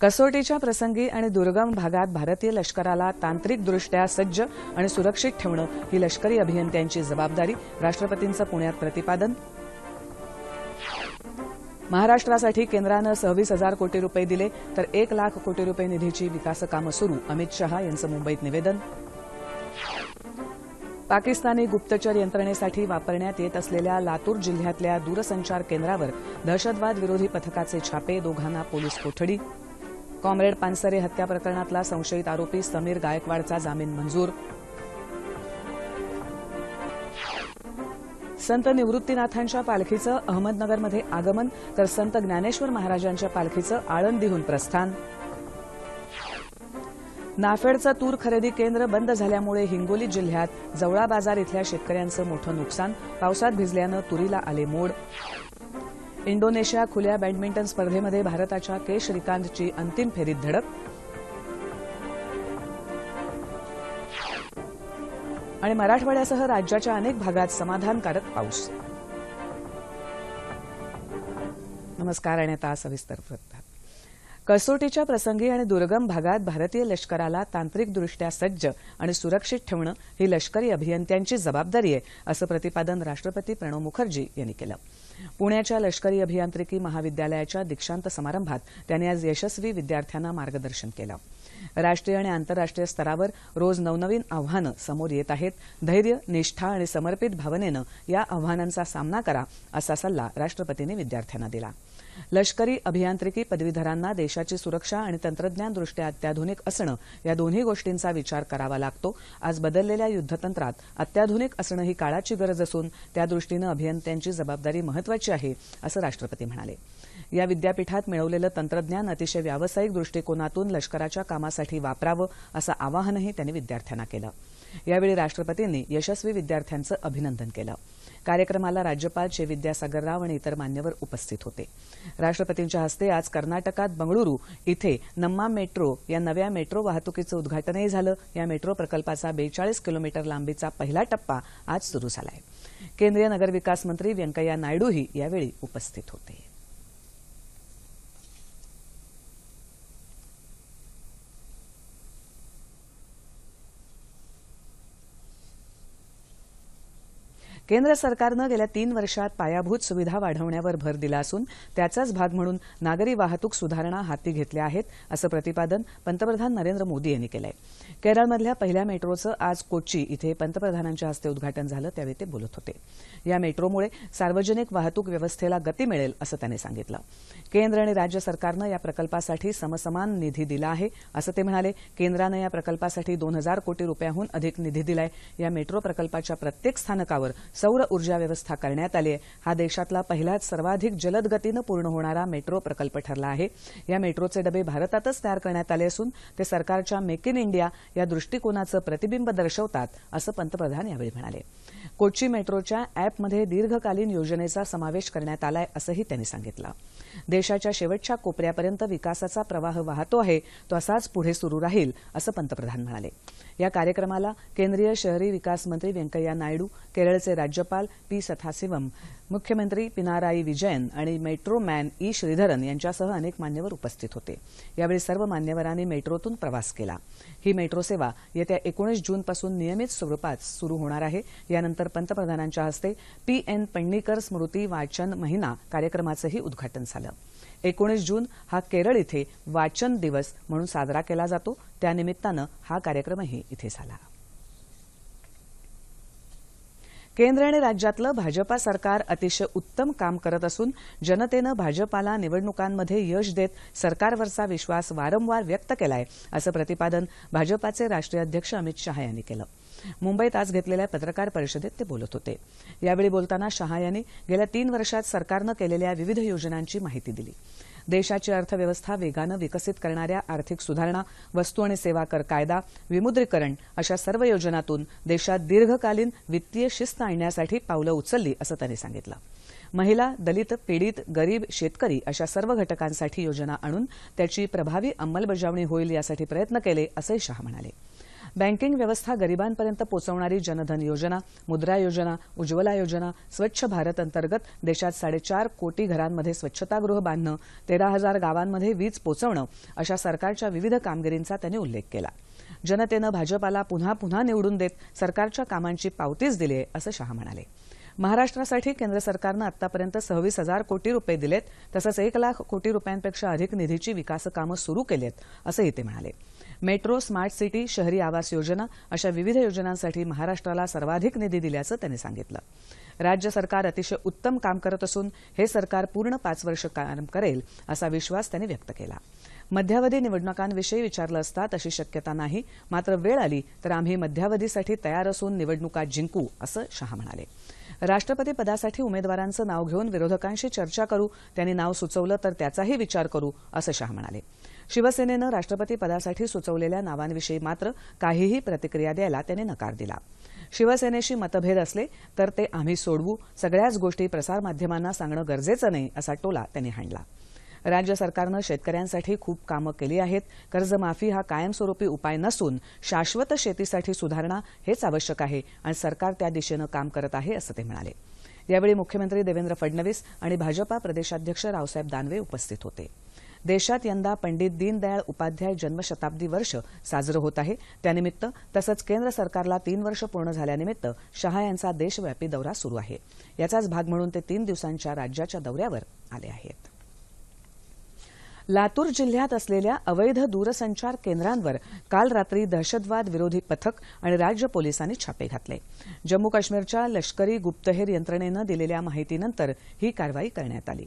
कसोटीच्या प्रसंगी आणि दुर्गम भागात भारतीय लष्कराला तांत्रिकदृष्ट्या सज्ज आणि सुरक्षित ठेवणं ही लष्करी अभियंत्यांची जबाबदारी. राष्ट्रपतींचं पुण्यात प्रतिपादन. महाराष्ट्रासाठी केंद्रानं सव्वीस हजार कोटी रुपये दिले तर एक लाख कोटी रुपये निधीची विकासकामं सुरू अमित शहा यांचं मुंबईत निवेदन. पाकिस्तानी गुप्तचर यंत्रणेसाठी वापरण्यात येत असलेल्या लातूर जिल्ह्यातल्या दूरसंचार केंद्रावर दहशतवाद विरोधी पथकाचे छापे दोघांना पोलीस कोठडी कॉम्रेड पानसरे हत्या प्रकरणातला संशयित आरोपी समीर गायकवाडचा जामीन मंजूर. संत निवृत्तीनाथांच्या पालखीचं अहमदनगरमध्ये आगमन तर संत ज्ञानेश्वर महाराजांच्या पालखीचं आळंदीहून प्रस्थान. नाफेडचं तूर खरेदी केंद्र बंद झाल्यामुळे हिंगोली जिल्ह्यात जवळा बाजार इथल्या शेतकऱ्यांचं मोठं नुकसान पावसात भिजल्यानं तुरीला आले मोड. इंडोनेशिया खुल्या बॅडमिंटन स्पर्धेमध्ये भारताच्या के श्रीकांतची अंतिम फेरीत धडक. आणि मराठवाड्यासह राज्याच्या अनेक भागात समाधानकारक पाऊस. नमस्कार आणि आता सविस्तर वृत्त. कसोटीच्या प्रसंगी आणि दुर्गम भागात भारतीय लष्कराला तांत्रिकदृष्ट्या सज्ज आणि सुरक्षित ठेवणं ही लष्करी अभियंत्यांची जबाबदारी आहे असं प्रतिपादन राष्ट्रपती प्रणव मुखर्जी यांनी केलं. पुण्याच्या लष्करी अभियांत्रिकी महाविद्यालयाच्या दीक्षांत समारंभात त्यांनी आज यशस्वी विद्यार्थ्यांना मार्गदर्शन केलं. राष्ट्रीय आणि आंतरराष्ट्रीय स्तरावर रोज नवनवीन आव्हानं समोर येत आहेत. धैर्य निष्ठा आणि समर्पित भावनेनं या आव्हानांचा सामना करा असा सल्ला राष्ट्रपतींनी विद्यार्थ्यांना दिला. लष्करी अभियांत्रिकी पदवीधरांना देशाची सुरक्षा आणि तंत्रज्ञानदृष्ट्या अत्याधुनिक असणं या दोन्ही गोष्टींचा विचार करावा लागतो. आज बदललेल्या युद्धतंत्रात अत्याधुनिक असणं ही काळाची गरज असून त्यादृष्टीनं अभियंत्यांची जबाबदारी महत्वाची आहे असं राष्ट्रपती म्हणाले. या विद्यापीठात मिळवलेलं तंत्रज्ञान अतिशय व्यावसायिक दृष्टिकोनातून लष्कराच्या कामासाठी वापरावं असं आवाहनही त्यांनी विद्यार्थ्यांना केलं. यावेळी राष्ट्रपतींनी यशस्वी विद्यार्थ्यांचं अभिनंदन केलं. कार्यक्रमाला राज्यपाल चे विद्यासागर राव आणि इतर मान्यवर उपस्थित होते. राष्ट्रपतींच्या हस्ते आज कर्नाटकात बंगळुरू इथे नम्मा मेट्रो या नव्या मेट्रो वाहतुकीचं उद्घाटनही झालं. या मेट्रो प्रकल्पाचा बेचाळीस किलोमीटर लांबीचा पहिला टप्पा आज सुरू झाला आहे केंद्रीय नगरविकास मंत्री व्यंकय्या नायडूही यावेळी उपस्थित होते. केंद्र सरकारनं गेल्या तीन वर्षात पायाभूत सुविधा वाढवण्यावर भर दिला असून त्याचाच भाग म्हणून नागरी वाहतूक सुधारणा हाती घेतल्या आहेत असं प्रतिपादन पंतप्रधान नरेंद्र मोदी यांनी केलं आहे केरळमधल्या पहिल्या मेट्रोचं आज कोची इथे पंतप्रधानांच्या हस्ते उद्घाटन झालं त्यावेळी ते बोलत होते. या मेट्रोमुळे सार्वजनिक वाहतूक व्यवस्थेला गती मिळेल असं त्यांनी सांगितलं. केंद्र आणि राज्य सरकारनं या प्रकल्पासाठी समसमान निधी दिला आहे असं ते म्हणाले. केंद्रानं या प्रकल्पासाठी दोन हजार कोटी रुपयाहून अधिक निधी दिलाय. या मेट्रो प्रकल्पाच्या प्रत्येक स्थानकावर सौर ऊर्जा व्यवस्था करण्यात आली आहे. हा देशातला पहिलाच सर्वाधिक जलद गतीनं पूर्ण होणारा मेट्रो प्रकल्प ठरला आहे. या मेट्रोचे डबे भारतातच तयार करण्यात आले असून ते सरकारच्या मेक इन इंडिया या दृष्टिकोनाचं प्रतिबिंब दर्शवतात असं पंतप्रधान यावेळी म्हणाले. कोच्ची मेट्रोच्या अॅपमध्ये दीर्घकालीन योजनेचा समावेश करण्यात आलाय असंही त्यांनी सांगितलं. देशाच्या शेवटच्या कोपऱ्यापर्यंत विकासाचा प्रवाह वाहतो आहे तो असाच पुढे सुरू राहील असं पंतप्रधान म्हणाले. या कार्यक्रमाला केंद्रीय शहरी विकास मंत्री व्यंकय्या नायडू केरळचे राज्यपाल पी सथासिवम मुख्यमंत्री पिनाराई विजयन आणि मेट्रो मॅन ई श्रीधरन यांच्यासह अनेक मान्यवर उपस्थित होते. यावेळी सर्व मान्यवरांनी मेट्रोतून प्रवास केला. ही मेट्रो सेवा येत्या एकोणीस जूनपासून नियमित स्वरूपात सुरू होणार आहे. यानंतर पंतप्रधानांच्या हस्ते पी एन पण्णीकर स्मृती वाचन महिना कार्यक्रमाचंही उद्घाटन झालं. एकोणीस जून हा केरळ इथे वाचन दिवस म्हणून साजरा केला जातो. त्यानिमित्तानं हा कार्यक्रमही इथे झाला. केंद्र आणि राज्यातलं भाजपा सरकार अतिशय उत्तम काम करत असून जनतेनं भाजपाला निवडणुकांमध्ये यश देत सरकारवरचा विश्वास वारंवार व्यक्त केलाय असं प्रतिपादन भाजपाचे राष्ट्रीय अध्यक्ष अमित शहा यांनी केलं. मुंबईत आज घेतलेल्या पत्रकार परिषदेत ते बोलत होते. यावेळी बोलताना शहा यांनी गेल्या तीन वर्षात सरकारनं केलेल्या विविध योजनांची माहिती दिली. देशाची अर्थव्यवस्था वेगानं विकसित करणाऱ्या आर्थिक सुधारणा वस्तू आणि सेवा कर कायदा विमुद्रीकरण अशा सर्व योजनातून देशात दीर्घकालीन वित्तीय शिस्त आणण्यासाठी पावलं उचलली असं त्यांनी सांगितलं. महिला दलित पीडित गरीब शेतकरी अशा सर्व घटकांसाठी योजना आणून त्याची प्रभावी अंमलबजावणी होईल यासाठी प्रयत्न केले असंही शहा म्हणाले. बँकिंग व्यवस्था गरिबांपर्यंत पोहोचवणारी जनधन योजना मुद्रा योजना उज्ज्वला योजना स्वच्छ भारत अंतर्गत देशात साडेचार कोटी घरांमध्ये स्वच्छतागृह बांधणं तेरा हजार गावांमध्ये वीज पोचवणं अशा सरकारच्या विविध कामगिरींचा त्यांनी उल्लेख केला. जनतेनं भाजपाला पुन्हा पुन्हा निवडून देत सरकारच्या कामांची पावतीच दिली आहे असं शहा म्हणाले. महाराष्ट्रासाठी केंद्र सरकारनं आतापर्यंत सव्वीस हजार कोटी रुपये दिलेत तसंच एक लाख कोटी रुपयांपेक्षा अधिक निधीची विकास कामं सुरू केलीत असंही ते म्हणाले. मेट्रो स्मार्ट सिटी शहरी आवास योजना अशा विविध योजनांसाठी महाराष्ट्राला सर्वाधिक निधी दिल्याचं त्यांनी सांगितलं. राज्य सरकार अतिशय उत्तम काम करत असून हे सरकार पूर्ण पाच वर्ष काम करेल असा विश्वास त्यांनी व्यक्त केला. मध्यावधी निवडणुकांविषयी विचारलं असता तशी शक्यता नाही मात्र वेळ आली तर आम्ही मध्यावधीसाठी तयार असून निवडणुका जिंकू असं शहा म्हणाले. राष्ट्रपती पदासाठी उमेदवारांचं नाव घेऊन विरोधकांशी चर्चा करू त्यांनी नाव सुचवलं तर त्याचाही विचार करू असं शाह म्हणाले. शिवसेनेनं राष्ट्रपती पदासाठी सुचवलेल्या नावांविषयी मात्र काहीही प्रतिक्रिया द्यायला त्यांनी नकार दिला. शिवसेनेशी मतभेद असले तर ते आम्ही सोडवू सगळ्याच गोष्टी प्रसारमाध्यमांना सांगणं गरजेचं नाही असा टोला त्यांनी हाणला. राज्य सरकारनं शेतकऱ्यांसाठी खूप कामं केली आहेत. कर्जमाफी हा कायमस्वरूपी उपाय नसून शाश्वत शेतीसाठी सुधारणा हेच आवश्यक आहे आणि सरकार त्या दिशेनं काम करत आहे असं ते म्हणाले. यावेळी मुख्यमंत्री देवेंद्र फडणवीस आणि भाजपा प्रदेशाध्यक्ष रावसाहेब दानवे उपस्थित होते. देशात यंदा पंडित दीनदयाळ उपाध्याय जन्मशताब्दी वर्ष साजरं होत आहे. त्यानिमित्त तसंच केंद्र सरकारला तीन वर्ष पूर्ण झाल्यानिमित्त शहा यांचा देशव्यापी दौरा सुरू आहे. याचाच भाग म्हणून ते तीन दिवसांच्या राज्याच्या दौऱ्यावर आले आहेत. लातूर जिल्ह्यात असलेल्या अवैध दूरसंचार केंद्रांवर काल रात्री दहशतवाद विरोधी पथक आणि राज्य पोलिसांनी छापे घातले. जम्मू काश्मीरच्या लष्करी गुप्तहेर यंत्रणेनं दिलेल्या माहितीनंतर ही कारवाई करण्यात आली.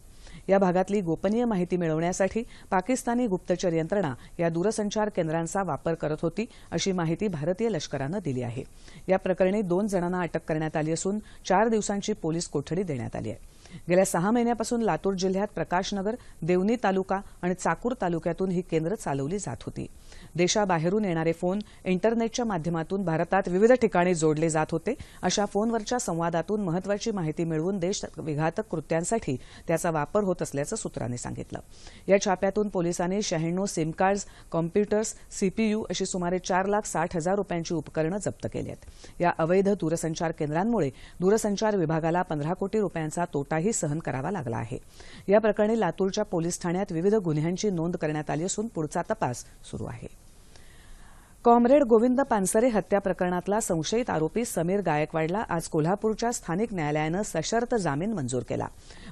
या भागातली गोपनीय माहिती मिळवण्यासाठी पाकिस्तानी गुप्तचर यंत्रणा या दूरसंचार केंद्रांचा वापर करत होती अशी माहिती भारतीय लष्करानं दिली आहे. या प्रकरणी दोन जणांना अटक करण्यात आली असून चार दिवसांची पोलीस कोठडी देण्यात आली आहे. गेल्या सहा महिन्यापासून लातूर जिल्ह्यात प्रकाशनगर देवनी तालुका आणि चाकूर तालुक्यातून ही केंद्र चालवली जात होती. देशाबाहेरून येणारे फोन इंटरनेटच्या माध्यमातून भारतात विविध ठिकाणी जोडले जात होते. अशा फोनवरच्या संवादातून महत्वाची माहिती मिळवून देश विघातक कृत्यांसाठी त्याचा वापर होत असल्याचं सूत्रांनी सांगितलं. या छाप्यातून पोलिसांनी शहाण्णव सिम कार्ड्स कॉम्प्युटर्स सीपीयू अशी सुमारे चार लाख साठ हजार रुपयांची उपकरणं जप्त केली आहेत. या अवैध दूरसंचार केंद्रांमुळे दूरसंचार विभागाला पंधरा कोटी रुपयांचा तोटा धक्काही सहन करावा लागला आहे. या प्रकरणी लातूरच्या पोलीस ठाण्यात विविध गुन्ह्यांची नोंद करण्यात आली असून पुढचा तपास सुरू आहे. कॉम्रेड गोविंद पानसरे हत्या प्रकरणातला संशयित आरोपी समीर गायकवाडला आज कोल्हापूरच्या स्थानिक न्यायालयानं सशर्त जामीन मंजूर केला.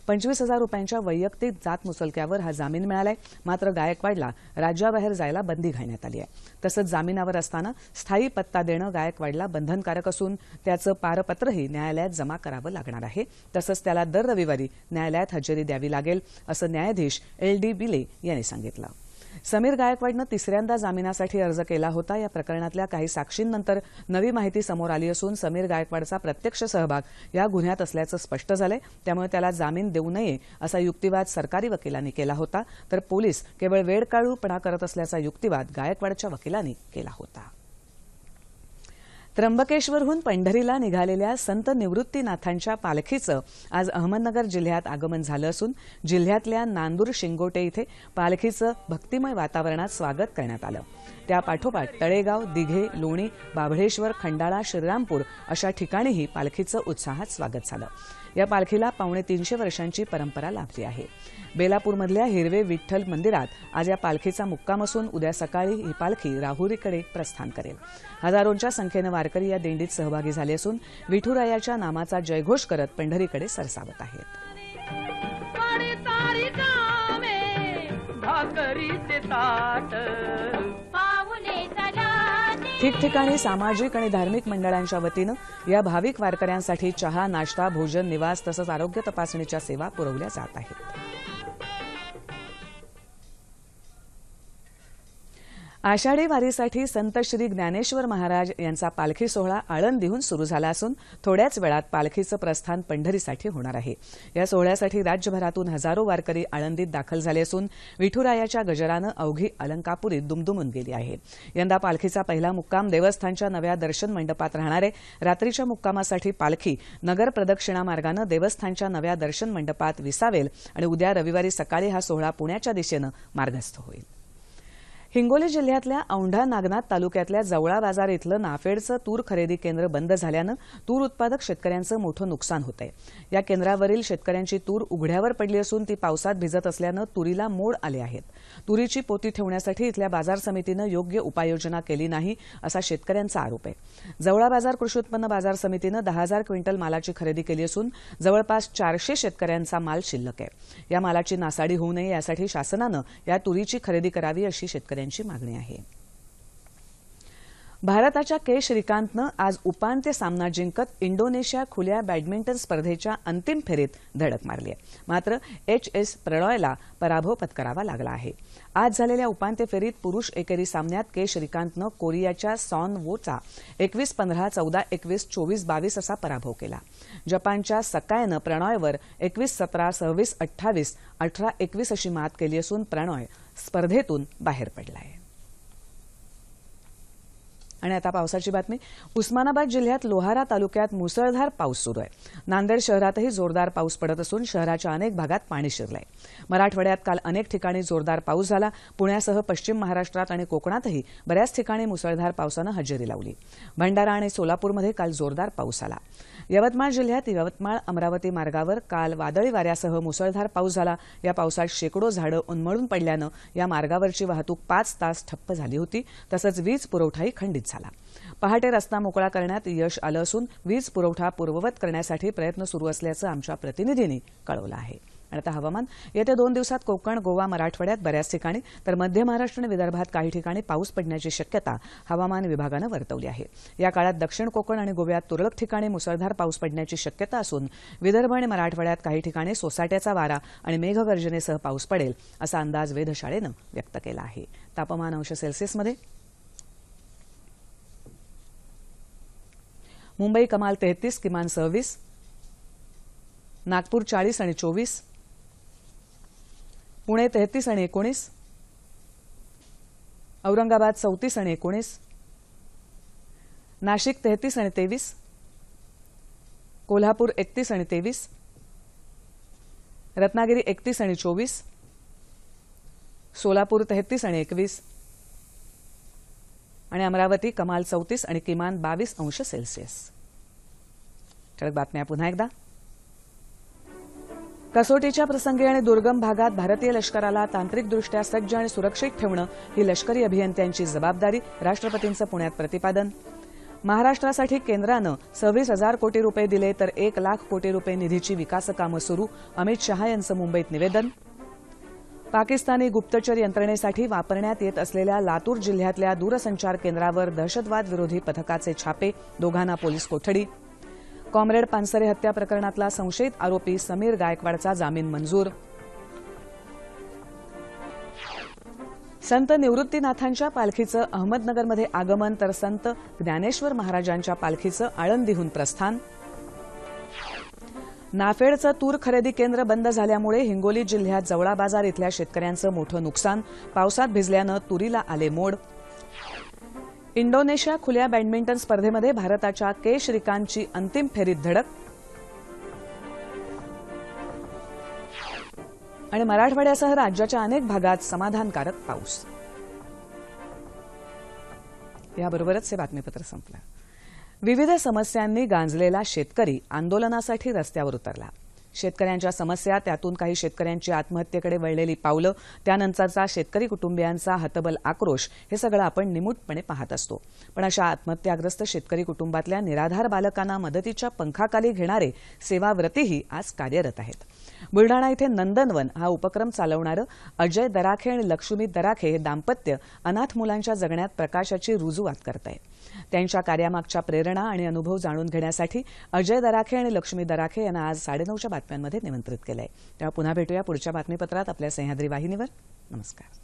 पंचवीस हजार रुपयांच्या वैयक्तिक जात मुचलक्यावर हा जामीन मिळालाय. मात्र गायकवाडला राज्याबाहेर जायला बंदी घालण्यात आली आहे. तसंच जामिनावर असताना स्थायी पत्ता देणं गायकवाडला बंधनकारक असून त्याचं पारपत्रही न्यायालयात जमा करावं लागणार आहे. तसंच त्याला दर रविवारी न्यायालयात हजेरी द्यावी लागेल असं न्यायाधीश एल डी बिले यांनी सांगितलं. समीर गायकवाडनं तिसऱ्यांदा जामिनासाठी अर्ज केला होता. या प्रकरणातल्या काही साक्षींनंतर नवी माहिती समोर आली असून समीर गायकवाडचा प्रत्यक्ष सहभाग या गुन्ह्यात असल्याचं स्पष्ट झालंय. त्यामुळे त्याला जामीन देऊ नये असा युक्तिवाद सरकारी वकिलांनी केला होता. तर पोलीस केवळ वेळकाळूपणा करत असल्याचा युक्तिवाद गायकवाडच्या वकिलांनी केला होता. त्र्यंबकेश्वरहून पंढरीला निघालेल्या संत निवृत्तीनाथांच्या पालखीचं आज अहमदनगर जिल्ह्यात आगमन झालं असून जिल्ह्यातल्या नांदूर शिंगोटे इथे पालखीचं भक्तिमय वातावरणात स्वागत करण्यात आलं. त्यापाठोपाठ तळेगाव दिघे लोणी बाभळेश्वर खंडाळा श्रीरामपूर अशा ठिकाणीही पालखीचं उत्साहात स्वागत झालं. या पालखीला पावणे तीनशे वर्षांची परंपरा लाभली आहे. बेलापूरमधल्या हिरवे विठ्ठल मंदिरात आज या पालखीचा मुक्काम असून उद्या सकाळी ही पालखी राहुरीकडे प्रस्थान करेल. हजारोंच्या संख्येनं वारकरी या दिंडीत सहभागी झाले असून विठुरायाच्या नामाचा जयघोष करत पंढरीकडे सरसावत आहेत. ठिकठिकाणी सामाजिक आणि धार्मिक मंडळांच्या वतीनं या भाविक वारकऱ्यांसाठी चहा नाश्ता भोजन निवास तसंच आरोग्य तपासणीच्या सेवा पुरवल्या जात आहेत. आषाढी वारीसाठी संत श्री ज्ञानेश्वर महाराज यांचा पालखी सोहळा आळंदीहून सुरू झाला असून थोड्याच वेळात पालखीचं प्रस्थान पंढरीसाठी होणार आहे. या सोहळ्यासाठी राज्यभरातून हजारो वारकरी आळंदीत दाखल झाले असून विठुरायाच्या गजरानं अवघी अलंकापुरीत दुमदुमून गेली आहे. यंदा पालखीचा पहिला मुक्काम देवस्थानच्या नव्या दर्शन मंडपात राहणार आहे. रात्रीच्या मुक्कामासाठी पालखी नगर प्रदक्षिणा मार्गानं देवस्थानच्या नव्या दर्शन मंडपात विसावेल आणि उद्या रविवारी सकाळी हा सोहळा पुण्याच्या दिशेनं मार्गस्थ होईल. हिंगोली जिल्ह्यातल्या औंढा नागनाथ तालुक्यातल्या जवळा बाजार इथलं नाफेडचं तूर खरेदी केंद्र बंद झाल्यानं तूर उत्पादक शेतकऱ्यांचं मोठं नुकसान होत आहे या केंद्रावरील शेतकऱ्यांची तूर उघड्यावर पडली असून ती पावसात भिजत असल्यानं तुरीला मोड आले आहेत. तुरीची पोती ठेवण्यासाठी इथल्या बाजार समितीनं योग्य उपाययोजना केली नाही असा शेतकऱ्यांचा आरोप आहे. जवळा बाजार कृषी उत्पन्न बाजार समितीनं दहा हजार क्विंटल मालाची खरेदी केली असून जवळपास चारशे शेतकऱ्यांचा माल शिल्लक आहे. या मालाची नासाडी होऊ नये यासाठी शासनानं या तुरीची खरेदी करावी अशी शेतकऱ्यांची मागणी आहे. भारताच्या के श्रीकांतनं आज उपांत्य सामना जिंकत इंडोनेशिया खुल्या बॅडमिंटन स्पर्धेच्या अंतिम फेरीत धडक मारली आहे. मात्र एच एस प्रणॉयला पराभव पत्करावा लागला आहे. आज झालेल्या उपांत्य फेरीत पुरुष एकेरी सामन्यात के श्रीकांतनं कोरियाच्या सॉन वोचा एकवीस पंधरा चौदा एकवीस चोवीस बावीस असा पराभव केला. जपानच्या सकायनं प्रणॉयवर एकवीस सतरा सव्वीस अठ्ठावीस अठरा एकवीस अशी मात केली असून प्रणॉय स्पर्धेतून बाहेर पडला आहे आणि आता पावसाची बातमी. उस्मानाबाद जिल्ह्यात लोहारा तालुक्यात मुसळधार पाऊस सुरू आहे. नांदेड शहरातही जोरदार पाऊस पडत असून शहराच्या अनेक भागात पाणी शिरलंय. मराठवाड्यात काल अनेक ठिकाणी जोरदार पाऊस झाला. पुण्यासह पश्चिम महाराष्ट्रात आणि कोकणातही बऱ्याच ठिकाणी मुसळधार पावसानं हजेरी लावली. भंडारा आणि सोलापूरमध्ये काल जोरदार पाऊस आला. यवतमाळ जिल्ह्यात यवतमाळ अमरावती मार्गावर काल वादळी वाऱ्यासह मुसळधार पाऊस झाला. या पावसात शेकडो झाडं उन्मळून पडल्यानं या मार्गावरची वाहतूक पाच तास ठप्प झाली होती. तसंच वीज पुरवठाही खंडित झाला. पहाटे रस्ता मोकळा करण्यात यश आलं असून वीज पुरवठा पूर्ववत करण्यासाठी प्रयत्न सुरू असल्याचं आमच्या प्रतिनिधींनी कळवलं आहे. आणि आता हवामान येत्या दोन दिवसात कोकण गोवा मराठवाड्यात बऱ्याच ठिकाणी तर मध्य महाराष्ट्र आणि विदर्भात काही ठिकाणी पाऊस पडण्याची शक्यता हवामान विभागानं वर्तवली आहे. या काळात दक्षिण कोकण आणि गोव्यात तुरळक ठिकाणी मुसळधार पाऊस पडण्याची शक्यता असून विदर्भ आणि मराठवाड्यात काही ठिकाणी सोसाट्याचा वारा आणि मेघगर्जनेसह पाऊस पडेल असा अंदाज वेधशाळेनं व्यक्त केला आहे. तापमान अंश सेल्सिअसमध्ये मुंबई कमाल तेहतीस किमान सव्वीस. नागपूर चाळीस आणि चोवीस. पुणे तेहतीस आणि एकोणीस. औरंगाबाद चौतीस आणि एकोणीस. नाशिक तेहतीस आणि तेवीस. कोल्हापूर एकतीस आणि तेवीस. रत्नागिरी एकतीस आणि चोवीस. सोलापूर तेहतीस आणि एकवीस. आणि अमरावती कमाल चौतीस आणि किमान बावीस अंश सेल्सिअस. ठळक बातम्या पुन्हा एकदा. कसोटीच्या प्रसंगी आणि दुर्गम भागात भारतीय लष्कराला तांत्रिकदृष्ट्या सज्ज आणि सुरक्षित ठेवणं ही लष्करी अभियंत्यांची जबाबदारी राष्ट्रपतींचं पुण्यात प्रतिपादन. महाराष्ट्रासाठी केंद्रानं सव्वीस हजार कोटी रुपये दिले तर एक लाख कोटी रुपये निधीची विकास कामं सुरू अमित शहा यांचं मुंबईत निवेदन. पाकिस्तानी गुप्तचर यंत्रणेसाठी वापरण्यात येत असलेल्या लातूर जिल्ह्यातल्या दूरसंचार केंद्रावर दहशतवाद विरोधी पथकाचे छापे दोघांना पोलीस कोठडी. कॉम्रेड पानसरे हत्या प्रकरणातला संशयित आरोपी समीर गायकवाडचा जामीन मंजूर. संत निवृत्तीनाथांच्या पालखीचं अहमदनगरमध्ये आगमन तर संत ज्ञानेश्वर महाराजांच्या पालखीचं आळंदीहून प्रस्थान. नाफेडचं तूर खरेदी केंद्र बंद झाल्यामुळे हिंगोली जिल्ह्यात जवळा बाजार इथल्या शेतकऱ्यांचं मोठं नुकसान पावसात भिजल्यानं तुरीला आले मोड. इंडोनेशिया खुल्या बॅडमिंटन स्पर्धेमध्ये भारताच्या के श्रीकांतची अंतिम फेरीत धडक. आणि मराठवाड्यासह राज्याच्या अनेक भागात समाधानकारक पाऊस. याबरोबरच हे बातमीपत्र संपलं. विविध समस्यांनी गांजलेला शेतकरी आंदोलनासाठी रस्त्यावर उतरला. शेतकऱ्यांच्या समस्या त्यातून काही शेतकऱ्यांची आत्महत्येकडे वळलेली पावलं त्यानंतरचा शेतकरी कुटुंबियांचा हतबल आक्रोश हे सगळं आपण निमूटपणे पाहत असतो. पण अशा आत्महत्याग्रस्त शेतकरी कुटुंबातल्या निराधार बालकांना मदतीच्या पंखाखाली घेणारे सेवाव्रतीही आज कार्यरत आहेत. बुलडाणा इथे नंदनवन हा उपक्रम चालवणारं अजय दराखे आणि लक्ष्मी दराखे हे दाम्पत्य अनाथ मुलांच्या जगण्यात प्रकाशाची रुजुवात करत आहे त्यांच्या कार्यामागच्या प्रेरणा आणि अनुभव जाणून घेण्यासाठी अजय दराखे आणि लक्ष्मी दराखे यांना आज साडेनऊच्या बातम्यांमध्ये निमंत्रित केलं आहे तेव्हा पुन्हा भेटूया पुढच्या बातमीपत्रात आपल्या सह्याद्री वाहिनीवर. नमस्कार.